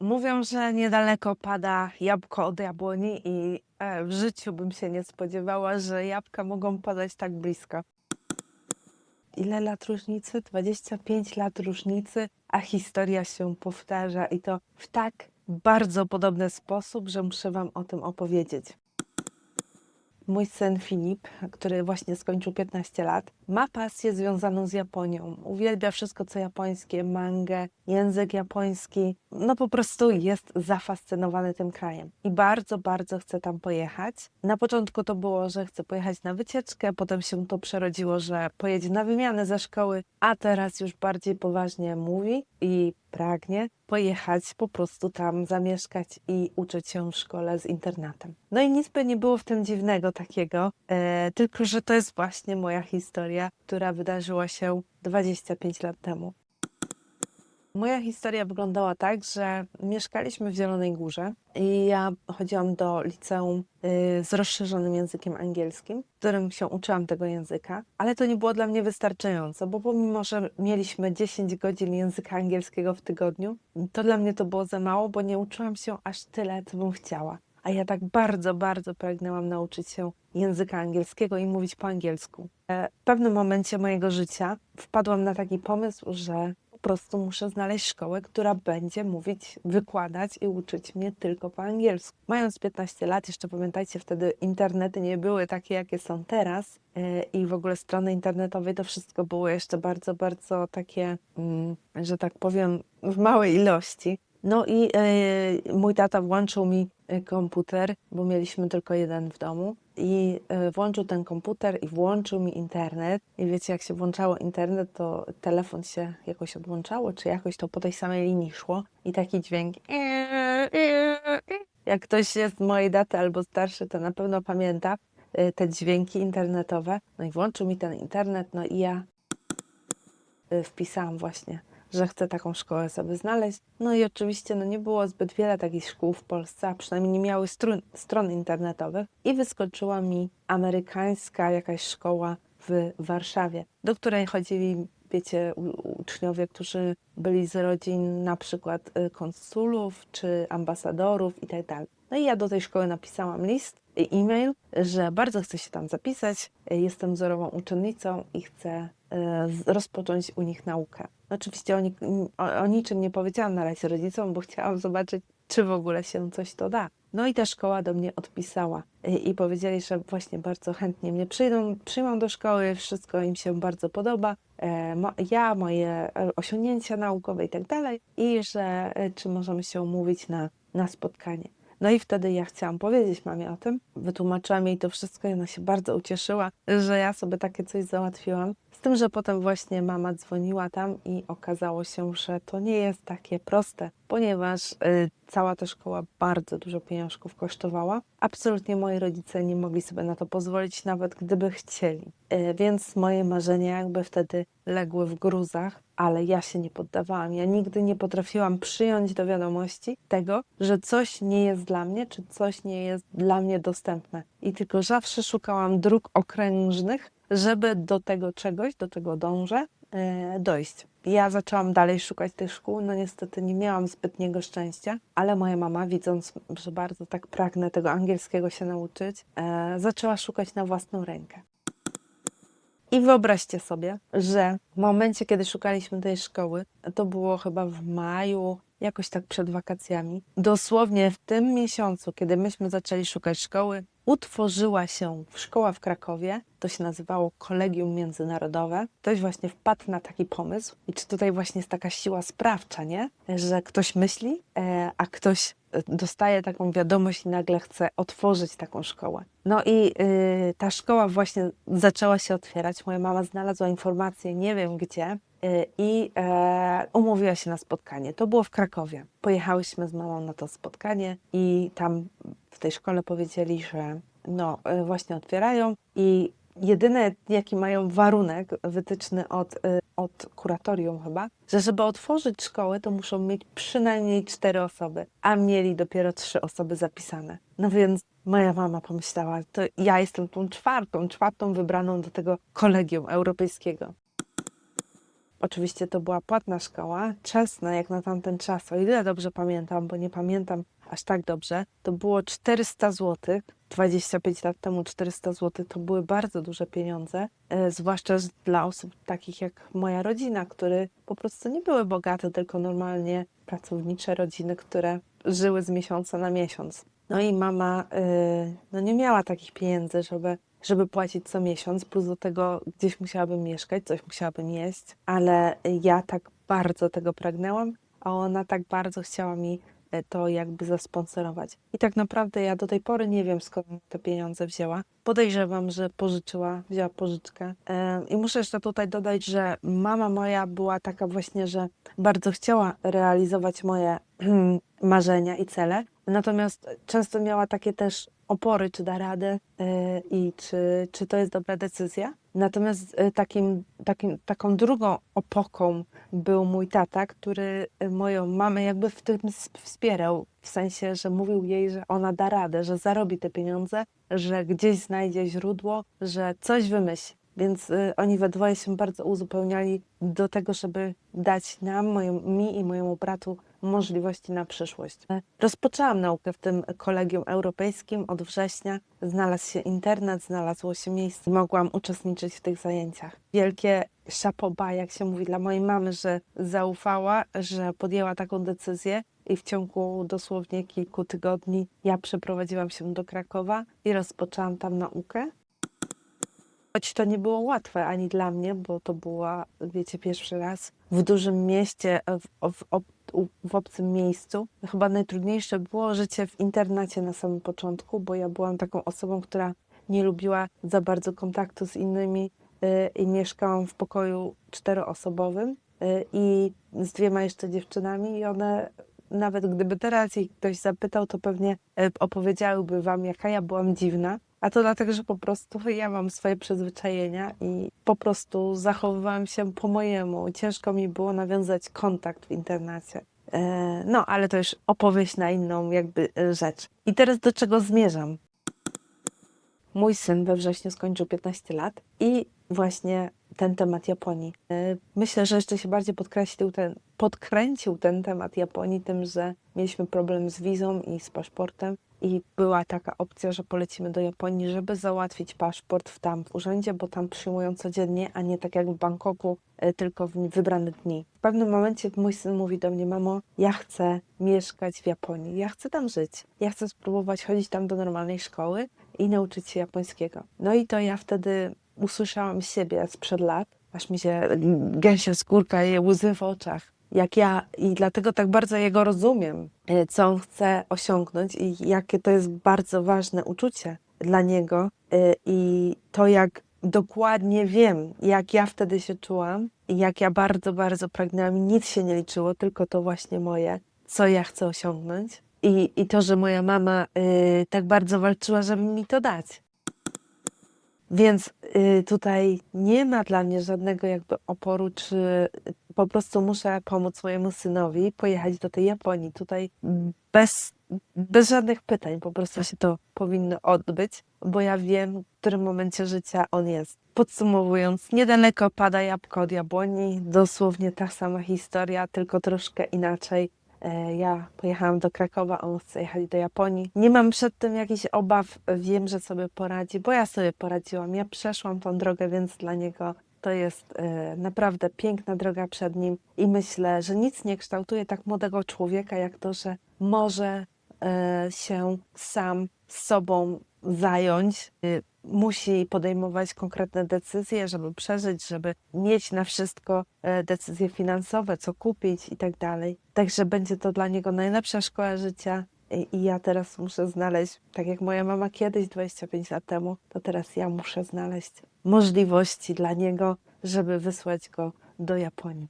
Mówią, że niedaleko pada jabłko od jabłoni i e, w życiu bym się nie spodziewała, że jabłka mogą padać tak blisko. Ile lat różnicy? 25 lat różnicy, a historia się powtarza i to w tak bardzo podobny sposób, że muszę Wam o tym opowiedzieć. Mój syn Filip, który właśnie skończył 15 lat, ma pasję związaną z Japonią. Uwielbia wszystko, co japońskie, mangę, język japoński. No po prostu jest zafascynowany tym krajem i bardzo, bardzo chce tam pojechać. Na początku to było, że chce pojechać na wycieczkę, potem się to przerodziło, że pojedzie na wymianę ze szkoły, a teraz już bardziej poważnie mówi i pragnie pojechać, po prostu tam zamieszkać i uczyć się w szkole z internatem. No i nic by nie było w tym dziwnego takiego, e, tylko że to jest właśnie moja historia, która wydarzyła się 25 lat temu. Moja historia wyglądała tak, że mieszkaliśmy w Zielonej Górze i ja chodziłam do liceum y, z rozszerzonym językiem angielskim, w którym się uczyłam tego języka, ale to nie było dla mnie wystarczająco, bo pomimo, że mieliśmy 10 godzin języka angielskiego w tygodniu, to dla mnie to było za mało, bo nie uczyłam się aż tyle, co bym chciała. A ja tak bardzo, bardzo pragnęłam nauczyć się języka angielskiego i mówić po angielsku. E, W pewnym momencie mojego życia wpadłam na taki pomysł, że po prostu muszę znaleźć szkołę, która będzie mówić, wykładać i uczyć mnie tylko po angielsku. Mając 15 lat, jeszcze pamiętajcie, wtedy internety nie były takie, jakie są teraz e, i w ogóle strony internetowe to wszystko było jeszcze bardzo, bardzo takie, mm, że tak powiem, w małej ilości. No i e, mój tata włączył mi e, komputer, bo mieliśmy tylko jeden w domu. I e, włączył ten komputer i włączył mi internet. I wiecie, jak się włączało internet, to telefon się jakoś odłączało, czy jakoś to po tej samej linii szło. I taki dźwięk. Jak ktoś jest z mojej daty albo starszy, to na pewno pamięta e, te dźwięki internetowe. No i włączył mi ten internet, no i ja wpisałam właśnie, że chcę taką szkołę sobie znaleźć. No i oczywiście no nie było zbyt wiele takich szkół w Polsce, a przynajmniej nie miały stron, stron internetowych. I wyskoczyła mi amerykańska jakaś szkoła w Warszawie, do której chodzili, wiecie, uczniowie, którzy byli z rodzin na przykład y, konsulów czy ambasadorów i tak. No i ja do tej szkoły napisałam list i e-mail, że bardzo chcę się tam zapisać. Jestem wzorową uczennicą i chcę y, rozpocząć u nich naukę. Oczywiście o, o, o niczym nie powiedziałam na razie rodzicom, bo chciałam zobaczyć, czy w ogóle się coś to da. No i ta szkoła do mnie odpisała y, i powiedzieli, że właśnie bardzo chętnie mnie przyjdą, przyjmą do szkoły, wszystko im się bardzo podoba, e, mo, ja, moje e, osiągnięcia naukowe i tak dalej i że e, czy możemy się umówić na, na spotkanie. No i wtedy ja chciałam powiedzieć mamie o tym, wytłumaczyłam jej to wszystko i ona się bardzo ucieszyła, że ja sobie takie coś załatwiłam. Z tym, że potem właśnie mama dzwoniła tam i okazało się, że to nie jest takie proste, ponieważ y, cała ta szkoła bardzo dużo pieniążków kosztowała. Absolutnie moi rodzice nie mogli sobie na to pozwolić, nawet gdyby chcieli. Y, więc moje marzenia jakby wtedy legły w gruzach, ale ja się nie poddawałam. Ja nigdy nie potrafiłam przyjąć do wiadomości tego, że coś nie jest dla mnie, czy coś nie jest dla mnie dostępne. I tylko zawsze szukałam dróg okrężnych, żeby do tego czegoś, do czego dążę, e, dojść. Ja zaczęłam dalej szukać tych szkół, no niestety nie miałam zbytniego szczęścia, ale moja mama, widząc, że bardzo tak pragnę tego angielskiego się nauczyć, e, zaczęła szukać na własną rękę. I wyobraźcie sobie, że w momencie, kiedy szukaliśmy tej szkoły, to było chyba w maju, jakoś tak przed wakacjami, dosłownie w tym miesiącu, kiedy myśmy zaczęli szukać szkoły, utworzyła się szkoła w Krakowie. To się nazywało Kolegium Międzynarodowe. Ktoś właśnie wpadł na taki pomysł. I czy tutaj właśnie jest taka siła sprawcza, nie? Że ktoś myśli, e, a ktoś e, dostaje taką wiadomość i nagle chce otworzyć taką szkołę. No i y, ta szkoła właśnie zaczęła się otwierać. Moja mama znalazła informację, nie wiem gdzie, i e, umówiła się na spotkanie. To było w Krakowie. Pojechałyśmy z mamą na to spotkanie i tam w tej szkole powiedzieli, że no y, właśnie otwierają i jedyny jaki mają warunek wytyczny od, y, od kuratorium chyba, że żeby otworzyć szkołę, to muszą mieć przynajmniej cztery osoby, a mieli dopiero trzy osoby zapisane. No więc moja mama pomyślała, to ja jestem tą czwartą, czwartą wybraną do tego kolegium europejskiego. Oczywiście to była płatna szkoła, czesna jak na tamten czas, o ile dobrze pamiętam, bo nie pamiętam aż tak dobrze, to było 400 zł. 25 lat temu 400 zł to były bardzo duże pieniądze, e, zwłaszcza dla osób takich jak moja rodzina, które po prostu nie były bogate, tylko normalnie pracownicze rodziny, które żyły z miesiąca na miesiąc. No i mama y, no nie miała takich pieniędzy, żeby, żeby płacić co miesiąc, plus do tego gdzieś musiałabym mieszkać, coś musiałabym jeść, ale ja tak bardzo tego pragnęłam, a ona tak bardzo chciała mi e, to jakby zasponsorować. I tak naprawdę ja do tej pory nie wiem skąd te pieniądze wzięła. Podejrzewam, że pożyczyła, wzięła pożyczkę. Em, I muszę jeszcze tutaj dodać, że mama moja była taka właśnie, że bardzo chciała realizować moje marzenia i cele, natomiast często miała takie też opory, czy da radę e, i czy, czy to jest dobra decyzja. Natomiast e, takim, takim, taką drugą opoką był mój tata, który e, moją mamę jakby w tym wspierał, w sensie, że mówił jej, że ona da radę, że zarobi te pieniądze, że gdzieś znajdzie źródło, że coś wymyśli. Więc y, oni we dwoje się bardzo uzupełniali do tego, żeby dać nam, moją, mi i mojemu bratu możliwości na przyszłość. Rozpoczęłam naukę w tym kolegium europejskim od września. Znalazł się internet, znalazło się miejsce, mogłam uczestniczyć w tych zajęciach. Wielkie szapoba, jak się mówi, dla mojej mamy, że zaufała, że podjęła taką decyzję i w ciągu dosłownie kilku tygodni ja przeprowadziłam się do Krakowa i rozpoczęłam tam naukę. Choć to nie było łatwe ani dla mnie, bo to była, wiecie, pierwszy raz w dużym mieście, w, w, ob- w obcym miejscu. Chyba najtrudniejsze było życie w internacie na samym początku, bo ja byłam taką osobą, która nie lubiła za bardzo kontaktu z innymi y, i mieszkałam w pokoju czteroosobowym y, i z dwiema jeszcze dziewczynami i one nawet gdyby teraz ich ktoś zapytał, to pewnie y, opowiedziałyby wam, jaka ja byłam dziwna. A to dlatego, że po prostu ja mam swoje przyzwyczajenia i po prostu zachowywałam się po mojemu. Ciężko mi było nawiązać kontakt w internacie. E, No, ale to już opowieść na inną jakby e, rzecz. I teraz do czego zmierzam? Mój syn we wrześniu skończył 15 lat i właśnie ten temat Japonii. E, Myślę, że jeszcze się bardziej podkreślił ten, podkręcił ten temat Japonii tym, że mieliśmy problem z wizą i z paszportem i była taka opcja, że polecimy do Japonii, żeby załatwić paszport w tam w urzędzie, bo tam przyjmują codziennie, a nie tak jak w Bangkoku, e, tylko w wybrane dni. W pewnym momencie mój syn mówi do mnie, mamo, ja chcę mieszkać w Japonii, ja chcę tam żyć, ja chcę spróbować chodzić tam do normalnej szkoły i nauczyć się japońskiego. No i to ja wtedy usłyszałam siebie sprzed lat, aż mi się gęsia skórka i łzy w oczach. Jak ja, i dlatego tak bardzo jego rozumiem, e, co on chce osiągnąć i jakie to jest bardzo ważne uczucie dla niego. e, I to, jak dokładnie wiem, jak ja wtedy się czułam i jak ja bardzo, bardzo pragnęłam nic się nie liczyło, tylko to właśnie moje, co ja chcę osiągnąć. I, i to, że moja mama y, tak bardzo walczyła, żeby mi to dać. Więc y, tutaj nie ma dla mnie żadnego jakby oporu, czy po prostu muszę pomóc mojemu synowi pojechać do tej Japonii. Tutaj bez, bez żadnych pytań po prostu się to powinno odbyć, bo ja wiem, w którym momencie życia on jest. Podsumowując, niedaleko pada jabłko od jabłoni, dosłownie ta sama historia, tylko troszkę inaczej. E, Ja pojechałam do Krakowa, on chce jechać do Japonii. Nie mam przed tym jakichś obaw, wiem, że sobie poradzi, bo ja sobie poradziłam. Ja przeszłam tą drogę, więc dla niego to jest e, naprawdę piękna droga przed nim i myślę, że nic nie kształtuje tak młodego człowieka, jak to, że może e, się sam z sobą zająć. Musi podejmować konkretne decyzje, żeby przeżyć, żeby mieć na wszystko e, decyzje finansowe, co kupić i tak dalej. Także będzie to dla niego najlepsza szkoła życia. I ja teraz muszę znaleźć, tak jak moja mama kiedyś 25 lat temu, to teraz ja muszę znaleźć możliwości dla niego, żeby wysłać go do Japonii.